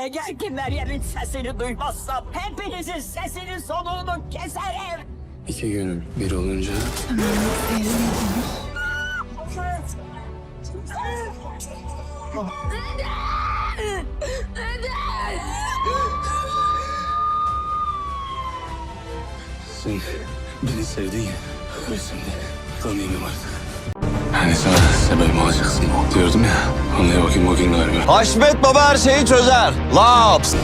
Eğer ki Meryem'in sesini duymazsam hepinizin sesinin soluğunu keserim. İki gönül bir olunca sen beni sevdin ya. Ben şimdi tanıyayım artık. Hani sana sebebim olacaksın diyordum ya. Anlaya bakayım bugün galiba. Haşmet Baba her şeyi çözer. Laps.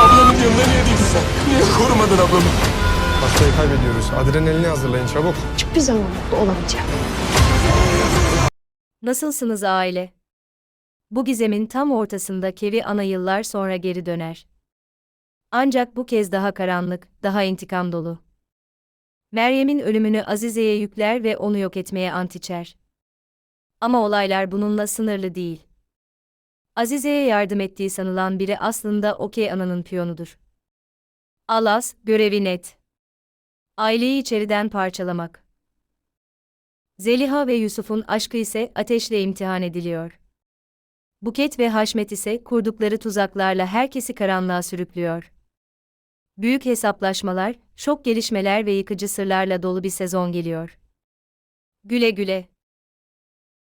Ablamın yanında niye değilsin sen? Niye korumadın ablamı? Hastayı kaybediyoruz. Adrenalini hazırlayın çabuk. Hiçbir zaman mutlu olamayacağım. Nasılsınız aile? Bu gizemin tam ortasında Kevi ana yıllar sonra geri döner. Ancak bu kez daha karanlık, daha intikam dolu. Meryem'in ölümünü Azize'ye yükler ve onu yok etmeye ant. Ama olaylar bununla sınırlı değil. Azize'ye yardım ettiği sanılan biri aslında Okey Ana'nın piyonudur. Alas, görevi net. Aileyi içeriden parçalamak. Zeliha ve Yusuf'un aşkı ise ateşle imtihan ediliyor. Buket ve Haşmet ise kurdukları tuzaklarla herkesi karanlığa sürüklüyor. Büyük hesaplaşmalar, şok gelişmeler ve yıkıcı sırlarla dolu bir sezon geliyor. Güle güle.